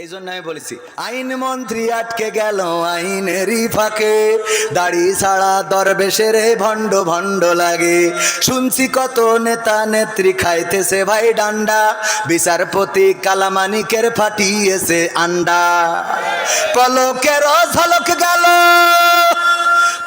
এই জন্য আমি বলেছি, আইন মন্ত্রী আটকে গেল আইনেরই ফাঁকে। দাড়ি ছাড়া দরবেশের ভণ্ড ভণ্ড লাগে। শুনছি কত নেতা নেত্রী খাইতেছে ভাই ডান্ডা। বিচারপতি কালামানিকের ফাটিয়েছে আন্ডা। পলকের ঝলক গেল।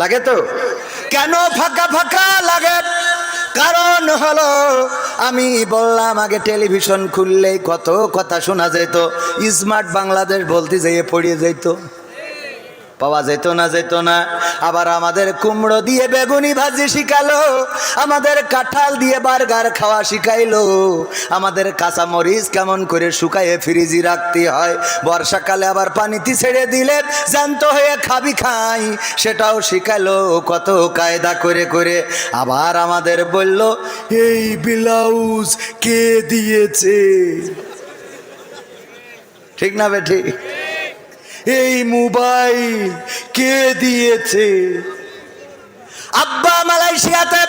লাগে তো? কেন ফাঁকা ফাঁকা লাগে? কারণ হলো, আমি বললাম আগে টেলিভিশন খুললেই কত কথা শোনা যেত, স্মার্ট বাংলাদেশ বলতে যেয়ে পড়িয়ে যেত। পাওয়া যেত না যেত না। আবার আমাদের কুমড়ো দিয়ে বেগুনি ভাজি শিখালো। আমাদের কাঁঠাল দিয়ে বার্গার খাওয়া শিখাইলো। আমাদের কাঁচা মরিচ কেমন করে শুকাইয়ে ফ্রিজি রাখতে হয়। বর্ষাকালে আবার পানিতে ছেড়ে দিলে জ্যান্ত হয়ে খাবি খাই। সেটাও শিখাইলো কত কায়দা করে করে। আবার আমাদের বলল, এই ব্লাউজ কে দিয়েছে? ঠিক না বে ঠিক এই মোবাইল কে দিয়েছে? আব্বা মালয়েশিয়াতে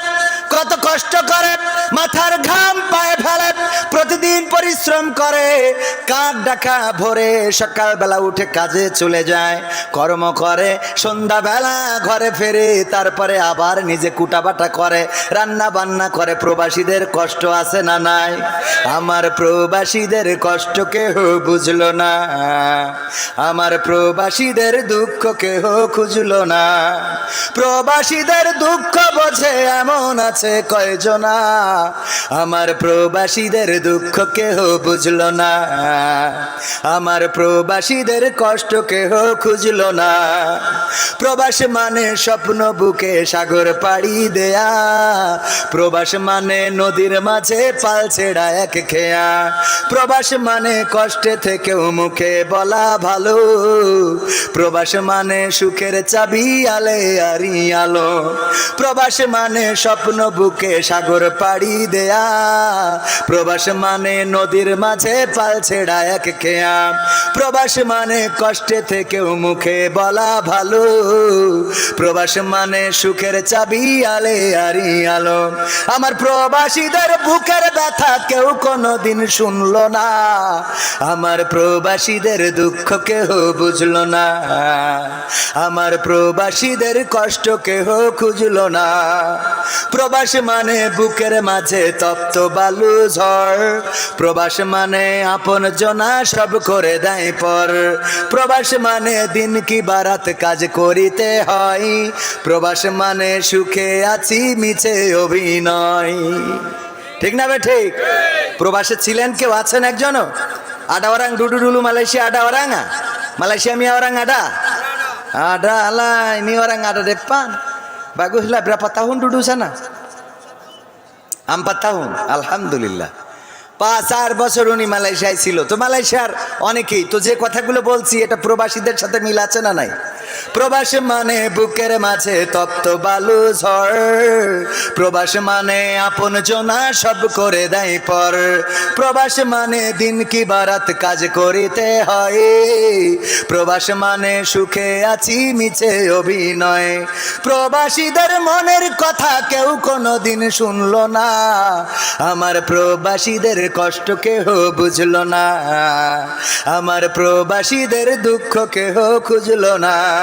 কত কষ্ট করে মাথার ঘাম পায়ে ফেলে। পরিশ্রম করে কাক ডাকা ভোরে সকালবেলা উঠে কাজে চলে যায়, কর্ম করে, সন্ধ্যাবেলা ঘরে ফেরে, তারপরে আবার নিজে কুটাবাটা করে রান্না বান্না করে, প্রবাসীদের কষ্ট আছে না নাই? আমার প্রবাসীদের কষ্ট কেহ বুঝলো না, আমার প্রবাসীদের দুঃখ কেহ খুঁজলো না, প্রবাসীদের দুঃখ বোঝে এমন আছে কয়জনা, আমার প্রবাসীদের দুঃখ কেহ বুঝলো না। আমার প্রবাসীদের কষ্ট কেহ খুঁজলো না। প্রবাস মানে স্বপ্ন বুকে সাগর পাড়ি দেয়া। প্রবাস মানে নদীর মাঝে পাল ছেড়া এক খেয়া। প্রবাস মানে কষ্টে থেকেও মুখে বলা ভালো। প্রবাস মানে সুখের চাবি, আলে আরি আলো। প্রবাস মানে স্বপ্ন বুকে সাগর পাড়ি দেয়া। প্রবাস মানে নদীর মাঝে পাল ছেড়া এক খেয়া প্রবাস মানে কষ্টে থেকেও মুখে বলা ভালো। প্রবাস মানে সুখের চাবি, আলে আরি আলো আমার প্রবাসীদের বুকের ব্যথা কেউ কোনোদিন শুনলো না। আমার প্রবাসীদের দুঃখ কেহ বুঝলো না। আমার প্রবাসীদের কষ্ট কেহ খুঁজলো না। প্রবাস মানে বুকের মাঝে তপ্ত বালু ঝড়। প্রবাস মানে আপন জনা সব করে দেয় পর। প্রবাস মানে দিন কি বারাত কাজ করিতে হয়। প্রবাস মানে সুখে আছি, মিছে অভিনয়। ঠিক না বে ঠিক? প্রবাসে ছিলেন কেউ? আছেন একজনও? আডা ওরাং, ডুডু ডুলু, মালয়েশিয়া আডা ওরাঙা মালয়েশিয়া মিয়া orang ada ada lah ini orang ada depan baguslah berapa tahun duduk sana empat tahun alhamdulillah পাঁচ, চার বছর উনি মালয়েশিয়ায় ছিল। তো মালয়েশিয়ার অনেকেই, তো যে কথাগুলো বলছি, এটা প্রবাসীদের সাথে মিল আছে না নাই? প্রবাস মানে বুকের মাঝে তপ্ত বালু ঝড়। প্রবাস মানে আপন জনা সব করে দেয় পর। প্রবাস মানে দিন কি বারাত কাজ করিতে হয়। প্রবাস মানে সুখে আছি মিছে অভিনয়। প্রবাসীদের মনের কথা কেউ কোনো দিন শুনল না। আমার প্রবাসীদের কষ্ট কেহ বুঝল না। আমার প্রবাসীদের দুঃখ কেহ খুঁজলো না।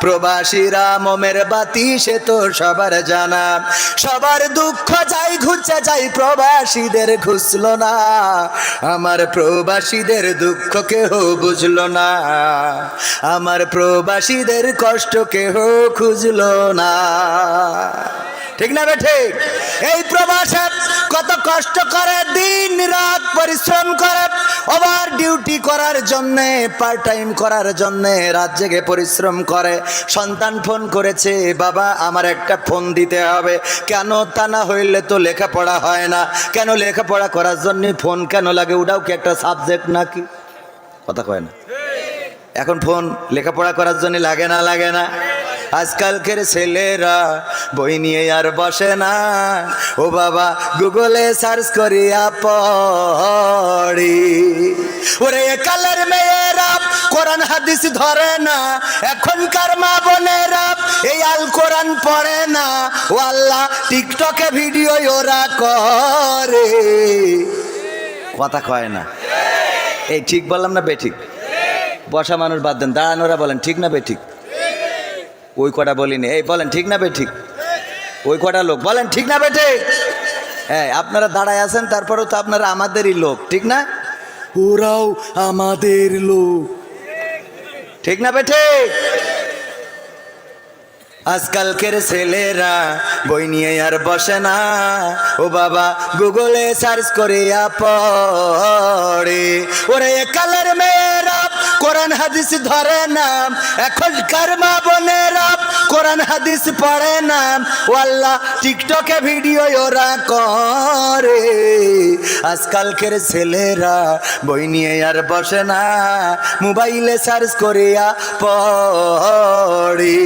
প্রবাসীরা মোমের বাতি, সে তো সবার জানা। সবার দুঃখ যাই ঘুরছে, যাই প্রবাসীদের ঘুষলো না। আমার প্রবাসীদের দুঃখ কেহ বুঝলো না। আমার প্রবাসীদের কষ্ট কেহ খুঁজলো না। ঠিক না বেঠে এই প্রবাসে কত কষ্ট করে দিন রাত পরিশ্রম করে ওভার ডিউটি করার জন্যে পার্ট টাইম করার জন্যে রাত জেগে পরিশ্রম করে। সন্তান ফোন করেছে, বাবা, আমার একটা ফোন দিতে হবে। কেন তা না হইলে তো লেখাপড়া হয় না? কেন লেখাপড়া করার জন্য ফোন কেন লাগে? ওটাও কি একটা সাবজেক্ট নাকি? কথা কয় না। এখন ফোন লেখাপড়া করার জন্য লাগে না লাগে না। আজকালকের ছেলেরা বই নিয়ে আর বসে না। ও বাবা, গুগলে সার্চ করিয়া পড়ি। ওরে কালের মেয়েরা কোরআন হাদিস ধরে না। এখনকার মা বোনেরা এই আল কোরআন পড়ে না। ও আল্লাহ, টিকটকে ভিডিও ওরা করে। কথা কয় না। এই ঠিক বললাম না বেঠিক বসা মানুষ বাদ দেন দাঁড়ানোরা বলেন, ঠিক না বেঠিক ওই কটা বলিনি এই বলেন ঠিক না বেঠিক ওই কটা লোক। বলেন ঠিক না বেঠে হ্যাঁ আপনারা দাঁড়ায় আছেন তারপরেও তো আপনারা আমাদেরই লোক ঠিক না? ওরাও আমাদের লোক। ঠিক না বেঠে আজকালকের ছেলেরা বই নিয়ে আর বসে না। ও বাবা গুগলে সার্চ করিয়া পড়ে। ওরে কালের মেয়েরা কোরআন হাদিস ধরে না এখনকার মা বোনেরা কোরআন হাদিস পড়ে না। ও আল্লাহ টিকটকে ভিডিও ওরা করে। আজকালকের ছেলেরা বই নিয়ে আর বসে না। মোবাইলে সার্চ করিয়া পড়ে।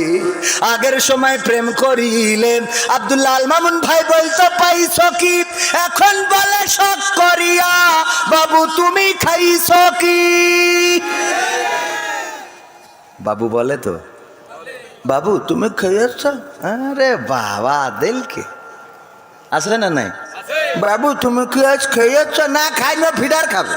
আগের সময় প্রেম করিলেন আব্দুল্লাহ মামুন ভাই বলতো, পাইছ কি? এখন বলে, শখ করিয়া। বাবু, তুমি খাইছ কি? বাবু বলে তো বাবু তুমি খেয়েছ আরে বাবা দিলকে আসলে না নাই বাবু তুমি কি আজ খেয়েছ না খাই না ফিডার খাবে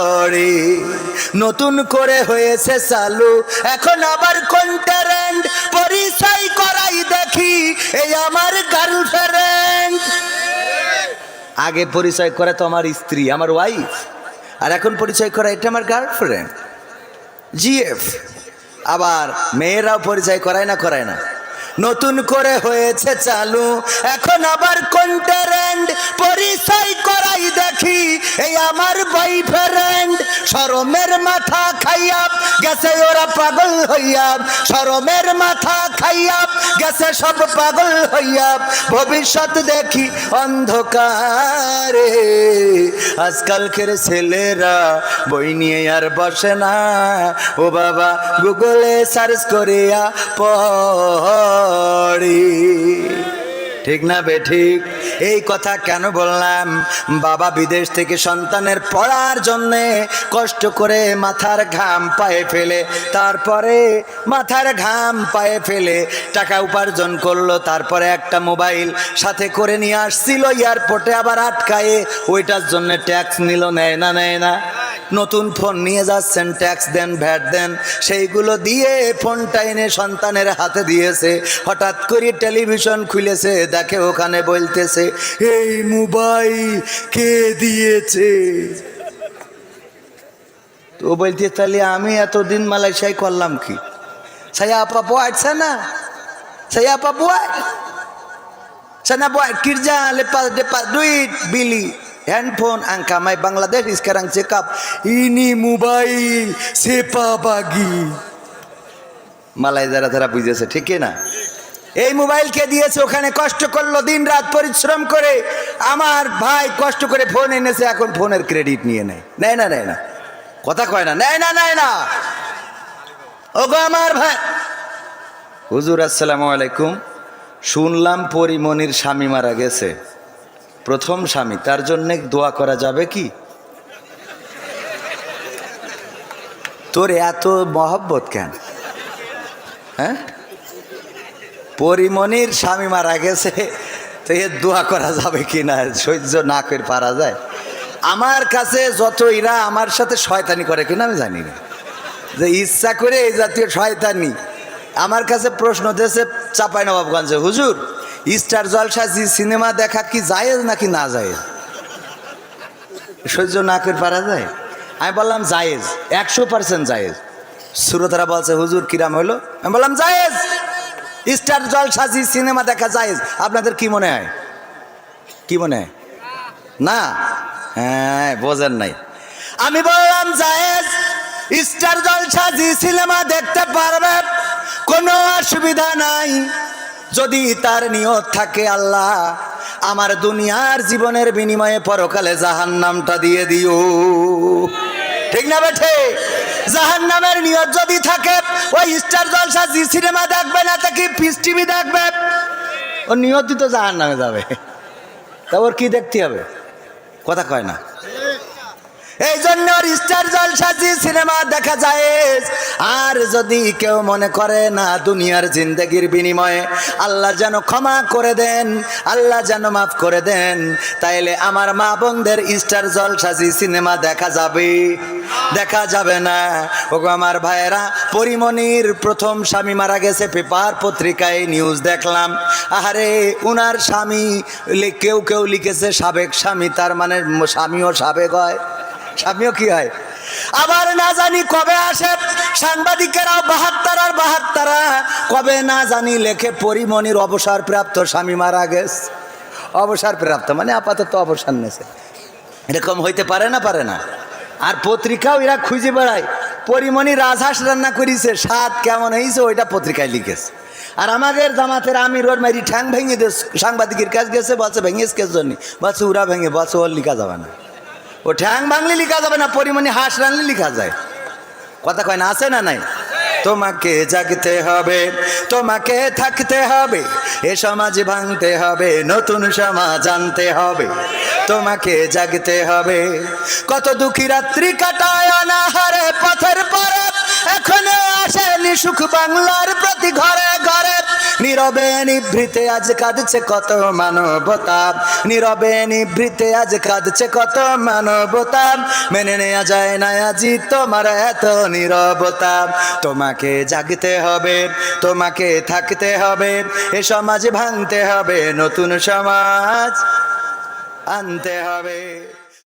নতুন করে হয়েছে চালু। এখন আবার কোন পরিচয় করাই দেখি, এই আমার গার্লফ্রেন্ড আগে পরিচয় করে তো আমার স্ত্রী, আমার ওয়াইফ আর এখন পরিচয় করা, এটা আমার গার্লফ্রেন্ড জিএফ আবার মেয়েরাও পরিচয় করায় না করায় না। নতুন করে হয়েছে চালু। এখন আবার কন্টারেন্ট পরিচয় করাই দেখি, এই আমার বয়ফ্রেন্ড শরমের মাথা খাইয়া গেছে ওরা পাগল হইয়া শরমের মাথা খাইয়া গেছে সব পাগল হইয়া ভবিষ্যৎ দেখি অন্ধকারে। আজকালকের ছেলেরা বই নিয়ে আর বসে না। ও বাবা, গুগলে সার্চ করিয়া পড়ি। ঠিক না বে, ঠিক? এই কথা কেন বললাম? বাবা বিদেশ থেকে সন্তানের পড়ার জন্যে কষ্ট করে মাথার ঘাম পায়ে ফেলে, তারপরে মাথার ঘাম পায়ে ফেলে টাকা উপার্জন করল, তারপরে একটা মোবাইল সাথে করে নিয়ে আসছিল, এয়ারপোর্টে আবার আটকায়ে, ওইটার জন্য ট্যাক্স নিল, নেয় না নেয় না? নতুন ফোন নিয়ে যাচ্ছেন ট্যাক্স দেন ভ্যাট দেন, সেইগুলো দিয়ে ফোনটা এনে সন্তানের হাতে দিয়েছে। হঠাৎ করে টেলিভিশন খুলেছে, দেখে ওখানে বলতেছে, এই মোবাইল কে দিয়েছে? তো বলতে তাহলে আমি এতদিন মালয়েশিয়ায় করলাম কি? saya apa buat sana saya apa buat sana buat kerja lepas dapat duit beli handphone angka mai Bangladesh, sekarang cakap ini mobile siapa bagi. মালাই যারা তারা বুঝেছে, ঠিক না? এই মোবাইলকে দিয়েছে, ওখানে কষ্ট করল দিন রাত পরিশ্রম করে। আমার ভাই কষ্ট করে ফোন এনেছে, এখন ফোনের ক্রেডিট নিয়ে নেয়। নেয় না নেয় না। কথা কয় না, নেয় না নেয় না। ওগো আমার ভাই। হুজুর, আসসালামু আলাইকুম। শুনলাম পরিমণির স্বামী মারা গেছে। প্রথম স্বামী, তার জন্য দোয়া করা যাবে কি? তোর এত মহব্বত কেন? হ্যাঁ? পরিমণির স্বামী মারা গেছে, তো এর দোয়া করা যাবে কি না? সহ্য না করে পারা যায়। আমার কাছে যত এরা আমার সাথে শয়তানি করে কিনা আমি জানি না। যে ইচ্ছা করে এই জাতীয় শয়তানি। আমার কাছে প্রশ্ন দিয়েছে চাপাই নবাবগঞ্জে হুজুর স্টার জলসা জি সিনেমা দেখা কি জায়েজ নাকি না জায়েজ সহ্য না করে পারা যায়? আমি বললাম, জায়েজ, একশো পার্সেন্ট জায়েজ। সুরতারা বলছে, হুজুর কিরাম হলো? আমি বললাম, জায়েজ, স্টার জলসা জি সিনেমা দেখা জায়েজ। আপনাদের কি মনে হয়? কি মনে হয়? না? হ্যাঁ বোঝেন নাই। আমি বললাম, জায়েজ, স্টার জলসা জি সিনেমা দেখতে পারবে কোনো অসুবিধা নাই। যদি তার নিয়ত থাকে আল্লাহ, আমার দুনিয়ার জীবনের বিনিময়ে পরকালে জাহান নামটা দিয়ে দিও। ঠিক না বেঠে? জাহান নামের নিয়ত যদি থাকে, ওই স্টার জলসা জি সিনেমা দেখবে না, তা কি পিস টিভি দেখবে? ও নিয়ত তো জাহান নামে যাবে। তা ওর কি দেখতে হবে? কথা কয় না। এই জন্য স্টার জলসাজি সিনেমা দেখা যায়। আর যদি কেউ মনে করে না দুনিয়ার জিন্দগির বিনিময়ে, আল্লাহ যেন ক্ষমা করে দেন, আল্লাহ যেন মাফ করে দেন, তাইলে আমার মা বোনদের স্টার জলসাজি সিনেমা দেখা যাবে। দেখা যাবে না। ওগো আমার ভাইয়েরা পরিমণির প্রথম স্বামী মারা গেছে পেপার পত্রিকায় নিউজ দেখলাম। আহারে, উনার স্বামী কেউ কেউ লিখেছে সাবেক স্বামী, তার মানে স্বামীও সাবেক হয়। স্বামীও কি হয়? আবার না জানি কবে আসে সাংবাদিকেরাও বাহাত্তর আর বাহাত্তরা। কবে না জানি লেখে পরিমণির অবসর প্রাপ্ত স্বামী মারা গেছে। অবসর প্রাপ্ত মানে আপাতত অবসর নেছে। এরকম হইতে পারে না পারে না। আর পত্রিকাও এরা খুঁজে বেড়ায়। পরিমণি রাজহাঁস রান্না করিছে, স্বাদ কেমন হয়েছে ওইটা পত্রিকায় লিখেছে। আর আমাদের জামাতের আমি রোড মারি ঠ্যাং ভেঙে দিয়ে সাংবাদিকের কাজ গেছে, বলছে, ভেঙেছে কেস জন্য বলছে, উড়া ভেঙে, বলছে, ওর লিখা যাবে না। ও ঠ্যাং ভাঙলে লিখা যাবে না, পরিমণি হাঁস রানলে লিখা যায়। কথা কয় না, আছে না নাই? তোমাকে জাগতে হবে, তোমাকে থাকতে হবে, এ সমাজ ভাঙতে হবে, নতুন সমাজ আনতে হবে। তোমাকে জাগতে হবে, কত দুঃখী রাত্রি কাটায় অনাহারে পথের পরে, এখনও আসেনি সুখ বাংলার প্রতি ঘরে। নীরবে নিভৃতে আজ কাঁদছে কত মানবতা। নীরবে নিভৃতে আজ কাঁদছে কত মানবতা। মেনে নেওয়া যায় না আজি তোমার এত নীরবতা। তোমাকে জাগতে হবে, তোমাকে থাকতে হবে, এ সমাজ ভাঙতে হবে, নতুন সমাজ আনতে হবে।